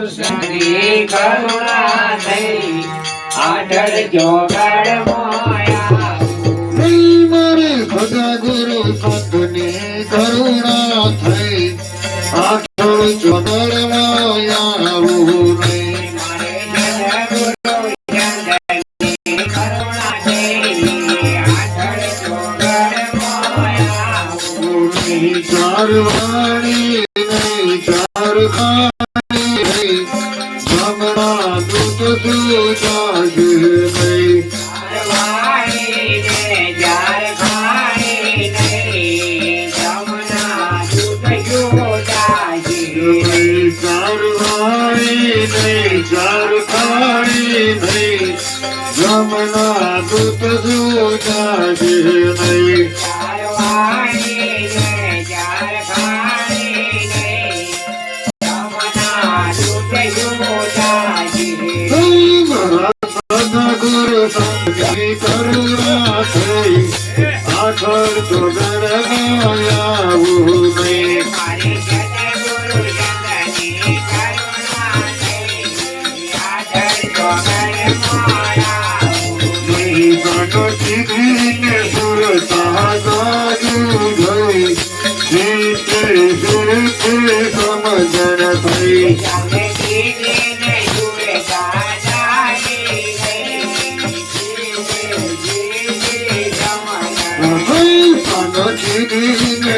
કૃષ્ણની કરુણા થઈ. આઢળ જોગડ મોયા મારે ખગા ગુરુ સંતની કરુણા થઈ આઠળ જોગડ મોયા. ચાર વાણી ચાર ખાણી જમના દૂત સુજાશે નહીં. સમજણ થઈ જાને સુર સહગાયું ગઈ જીતે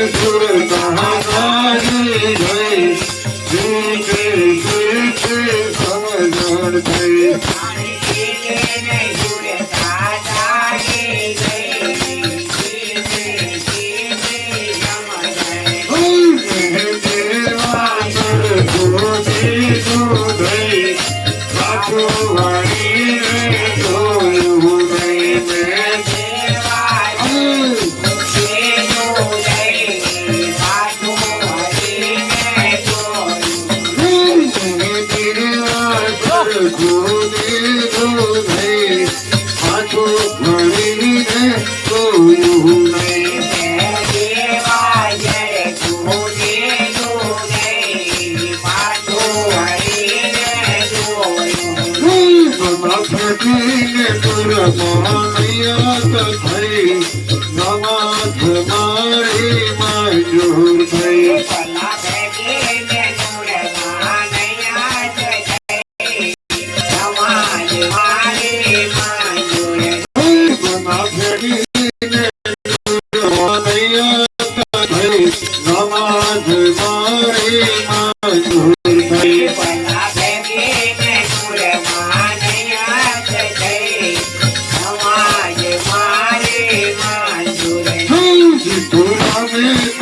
સમજણ થઈ થઈ Durami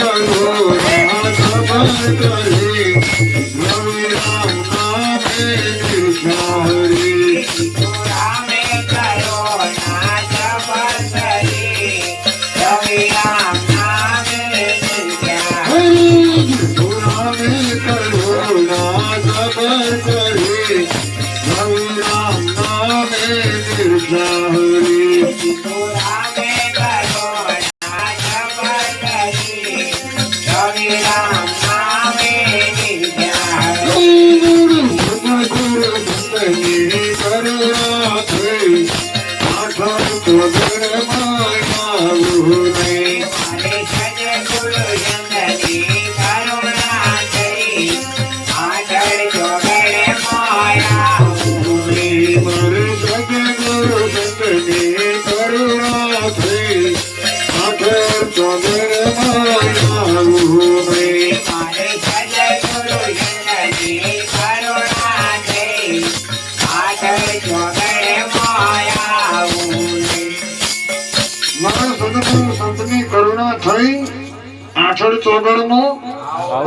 આઠડ ચોગડનું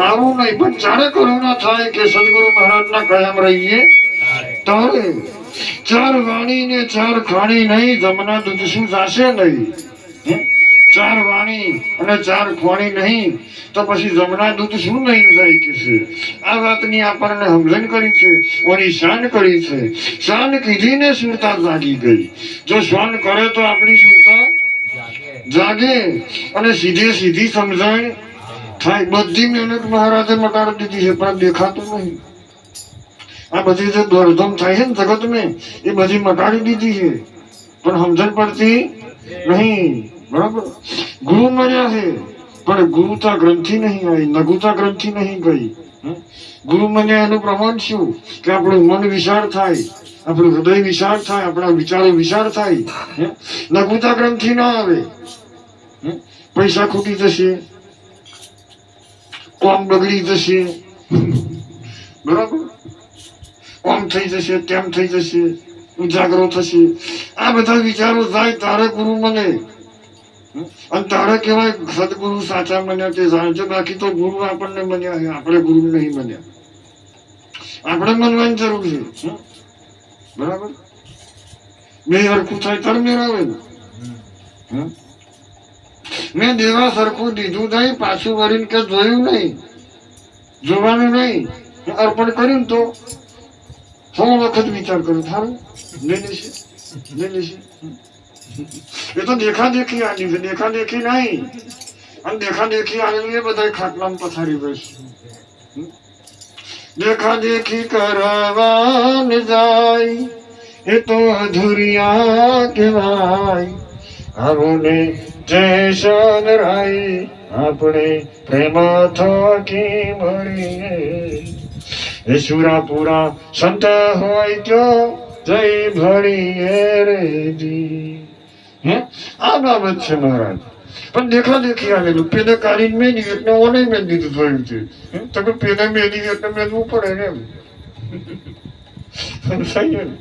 આવું નહીં પણ જાણે કરુણા થાય કે સદગુરુ મહારાજ ના કયામ રહીએ તારે ચાર વાણી ને ચાર ખાણી નહીં જમના દૂધ શું જાશે નહીં? ચાર વાણી અને ચાર ખોણી નહીં તો પછી જમના દૂધ શું નહીં જાય કે છે? આ વાતની આપણને સમજણ કરી છે ઓની શાન કરી છે. શાન કીધીને સુરતા જાગી ગઈ. જો શાન કરે તો આપણી સુરતા જાગે અને સીધે સીધી સમજાય. થાય બધી મહેનત મહારાજે મટાડી દીધી છે, પણ દેખાતું નહીં. આ બધી જે દોડધામ થાય છે ને જગત મેં એ બધી મટાડી દીધી છે. પણ સમજણ પડતી નહીં, બરાબર? ગુરુ મળ્યા છે, પણ ગુરુતા ગ્રંથિ નહીં આવી લઘુતા ગ્રંથિ નહીં ગઈ? ગુરુ મને એનું પ્રમાણ શું? કે આપણું મન વિશાળ થાય. આપણું હૃદય વિશાળ થાય, આપણા વિચારો વિશાળ થાય? લઘુતા ગ્રંથિ ના આવે? પૈસા ખૂટી જશે. કોમ બગડી જશે. બરાબર? કોમ થઈ જશે, તેમ થઈ જશે, ઉજાગરો થશે. આ બધા વિચારો થાય, તારે ગુરુ મને. અને તારે કહેવાય, સદગુરુ સાચા મન્યા તે જાણે બાકી તો ગુરુ આપણને મન્યા આપણે ગુરુ નહીં મન્યા. આપણે મનવાની જરૂર છે? બરાબર? બે હરખું થાય તર મેળવે ને. હમ? મેં દેવા સરખું દીધું નહીં પાછું વળીને કે જોયું નહીં જોવાનું નહીં અર્પણ કર્યું ને તો સો વખત વિચાર કરું થારું? લઈ લેશે લઈ લેશે એ તો દેખા દેખી આની છે દેખા દેખી નહીં. અને દેખા દેખી આવેલું એ બધા ખાટલામાં પથારી બસ દેખા દેખી કરવાન જાય એ તો અધુરિયા કહેવાય આવુને જયશન રાઈ આપણે પ્રેમ થકી મળીએ એ સુરાપુરા સંત હોય તો જય ભળીએ રેજી હે આ બાબત છે મહારાજ પણ દેખા દેખી આવેલું પેલે કાઢીને મેલી એટલે ઓને મેં દીધું થયું છે. તમે પેલે મેલી એટલે મેલવું પડે ને એમ. સમજાય ને?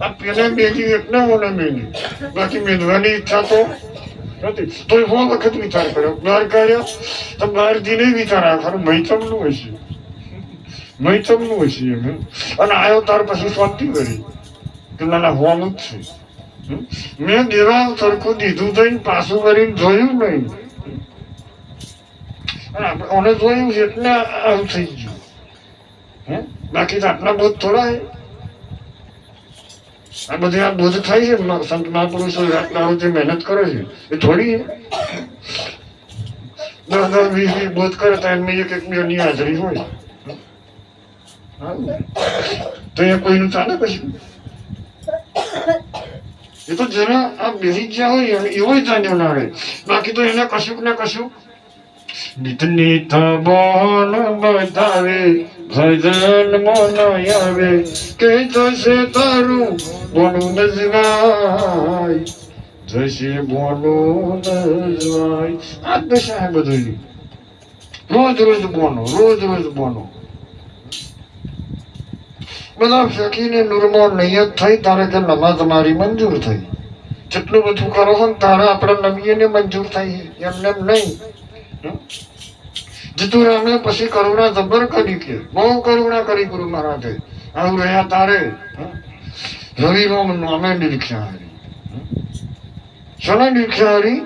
આ પેલે મેલી એટલે ઓને મેલી બાકી મેળવાની ઈચ્છા તો નથી. તો સો વખત વિચાર કર્યો. બહાર કાઢ્યો તો બહાર જઈને વિચાર આખર ખરું મૈથમનું હશે મૈથમનું હશે એમ. અને આવ્યો તાર પછી શાંતિ કરી. કે ના ના હોવાનું જ છે? મેં દેવા સરખું દીધું થઈને પાછું કરીને જોયું નહીં. આપણે જોયું છે એટલે આવું થઈ ગયું. હે? બાકી તો આટલા બોધ થોડા આ બધી આ બોધ થાય છે સંત મહાપુરુષો આટલા જે મહેનત કરે છે, એ થોડી દસ દસ, વીસ વીસ બોધ કરે તો એમની એક એક બેની હાજરી હોય. તો એ કોઈનું ચાલે પછી? એ તો જરા આ બેસી ગયા હોય એવો જાણ્યો ના રહે. બાકી તો એને કશુંક ને કશું નિત બોલ બતાવે ભજન મન આવે. કે જશે તારું બોલું નજવાય, જશે બોલું નજવાય. આ દશા બધું રોજ રોજ બોનો, રોજ રોજ બોનો. બધા ફેંકીને નુરમો નિયત થઈ, તારે તે નમાઝ મારી મંજૂર થઈ. જેટલું બધું કરો છો ને, તારે આપણે નબીને મંજૂર થઈ. એમને એમ? જીતુ રામે પછી કરુણા જબર કરી કે, બહુ કરુણા કરી ગુરુ મહારાજે. આવું રહ્યા તારે. હમ? રવિ રોમ નામે નિરીક્ષા હારી. હમ? નિરીક્ષા હારી?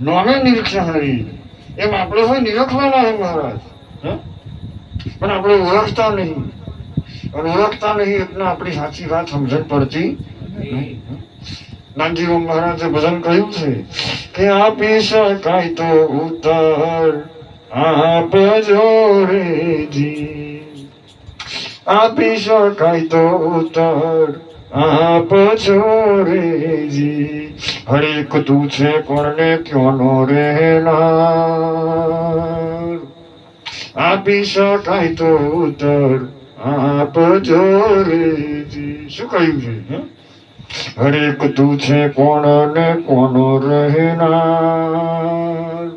નામે નિરીક્ષા હારી. એમ આપણે હોય નિરખવાના હે મહારાજ? પણ આપણે ઓળખતા નહીં. અને ઓળખતા નહીં એટલે આપણી સાચી વાત સમજણ પડતી નહીં. મહારાજે ભજન કહ્યું છે કે આપી શકાય તો ઉત્તર આપજો રેજી આપી શકાય તો ઉત્તર આપજો રેજી હરેક તું છે કોણને ક્યોનો રહેનાર? આપી શકાય તો ઉત્તર આપજો રેજી શું કહ્યું છે? હરેક તું છે કોણ ને કોનો રહેનાર?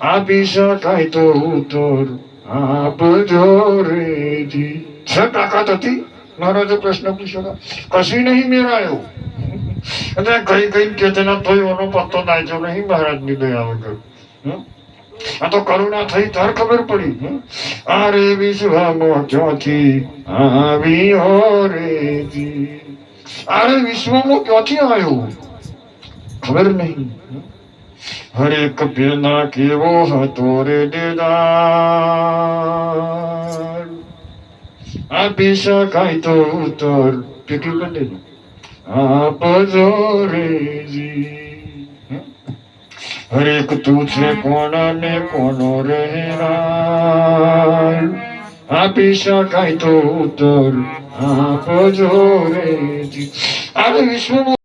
આપી શકાય તો ઉત્તર આપજો રેજી છે તાકાત હતી? મહારાજે પ્રશ્ન પૂછ્યો કશી નહીં મેળાયો. અને કઈ કઈ કે તેના તોય ઓનો પત્તો નાખ્યો નહીં મહારાજની દયા વગર. હમ? આ તો કરુણા થઈ તાર ખબર પડી અરે આ રે આવી હો રેજી અરે વિશ્વમાં ક્યાંથી આવ્યો? ખબર નહીં હરેક પેલા કેવો હતો રે દેદાર? આપી શકાય તો ઉત્તર પીકી કરી દેજો? આપજો રેજી હરેક તું છે કોણ ને કોનો રહેનાર આપી શકાય તો ઉત્તર આપજો રે જી. આ વિશ્વનું